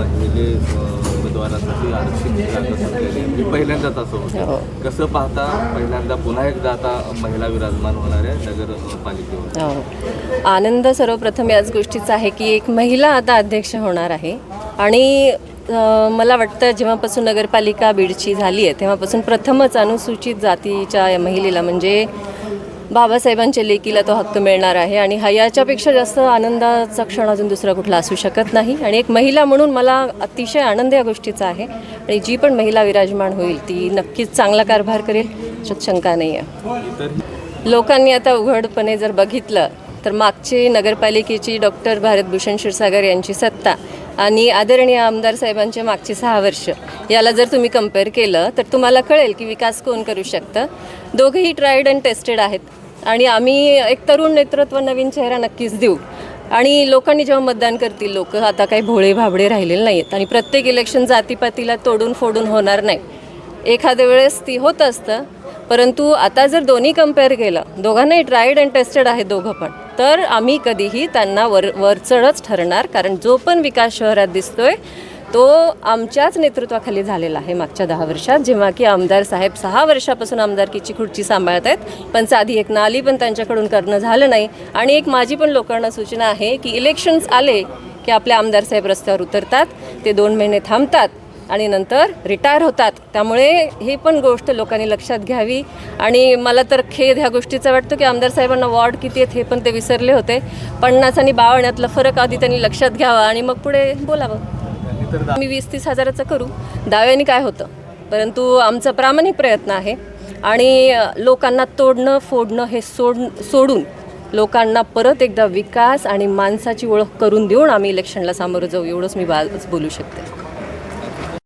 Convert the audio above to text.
महिले अ, उमेदवारांसाठी आरक्षित जागा सुटलेली. हे पहिल्यांदाच असं होतं. हो. कसं पाहता पहिल्यांदा पुन्हा एकदा आता महिला विराजमान होणार आहे नगर अ, पालिकेवर. हो. आनंद सर्वप्रथम याच गोष्टीचा आहे की एक महिला आता अध्यक्ष होणार आहे. आणि मला वाटतं जेव्हापासून नगरपालिका बीडची झाली आहे तेव्हापासून प्रथमच अनुसूचित जातीच्या या महिलेला म्हणजे बाबासाहेबांच्या लेकीला तो हक्क मिळणार आहे आणि हयाच्यापेक्षा जास्त आनंदाचा क्षण अजून दुसरा कुठला असू शकत नाही. आणि एक महिला म्हणून मला अतिशय आनंद या गोष्टीचा आहे. आणि जी पण महिला विराजमान होईल ती नक्कीच चांगला कारभार करेल. याच्यात शंका नाही आहे लोकांनी आता उघडपणे जर बघितलं तर मागचे नगरपालिकेची डॉक्टर भारतभूषण क्षीरसागर यांची सत्ता आणि आदरणीय आमदार साहेबांचे मागची सहा वर्ष याला जर तुम्ही कंपेअर केलं तर तुम्हाला कळेल की विकास कोण करू शकतं. दोघेही ट्रायड अँड टेस्टेड आहेत. आणि आम्ही एक तरुण नेतृत्व नवीन चेहरा नक्कीच देऊ. आणि लोकांनी जेव्हा मतदान करतील लोक आता काही भोळे भाबडे राहिलेले नाही आहेत आणि प्रत्येक इलेक्शन जातीपातीला तोडून फोडून होणार नाही. एखाद्या वेळेस ती होत असतं परंतु आता जर दोन्ही कंपेअर केलं दोघांनाही ट्रायड अँड टेस्टेड आहे दोघं पण तर आम्ही कधीही त्यांना वर वरचढच ठरणार कारण जो पण विकास शहरात दिसतोय तो आमच्याच नेतृत्वाखाली झालेला आहे मागच्या दहा वर्षात जेव्हा की आमदार साहेब सहा वर्षापासून आमदारकीची खुर्ची सांभाळत आहेत. पण साधी एक नाली पण त्यांच्याकडून करणं झालं नाही. आणि एक माझी पण लोकांना सूचना आहे की इलेक्शन्स आले की आपले आमदार साहेब रस्त्यावर उतरतात ते दोन महिने थांबतात आणि नंतर रिटायर होतात. त्यामुळे ही पण गोष्ट लोकांनी लक्षात घ्यावी. आणि मला तर खेद ह्या गोष्टीचा वाटतो की आमदार साहेबांना वॉर्ड किती आहेत हे पण ते विसरले होते. पन्नास आणि बावण्यातला फरक आधी त्यांनी लक्षात घ्यावा आणि मग पुढे बोलावं. तर मी वीस तीस हजाराचं करू. दाव्याने काय होतं? परंतु आमचा प्रामाणिक प्रयत्न आहे. आणि लोकांना तोडणं फोडणं हे सोड सोडून लोकांना परत एकदा विकास आणि माणसाची ओळख करून देऊन आम्ही इलेक्शनला सामोरं जाऊ. एवढंच मी बाज बोलू शकते.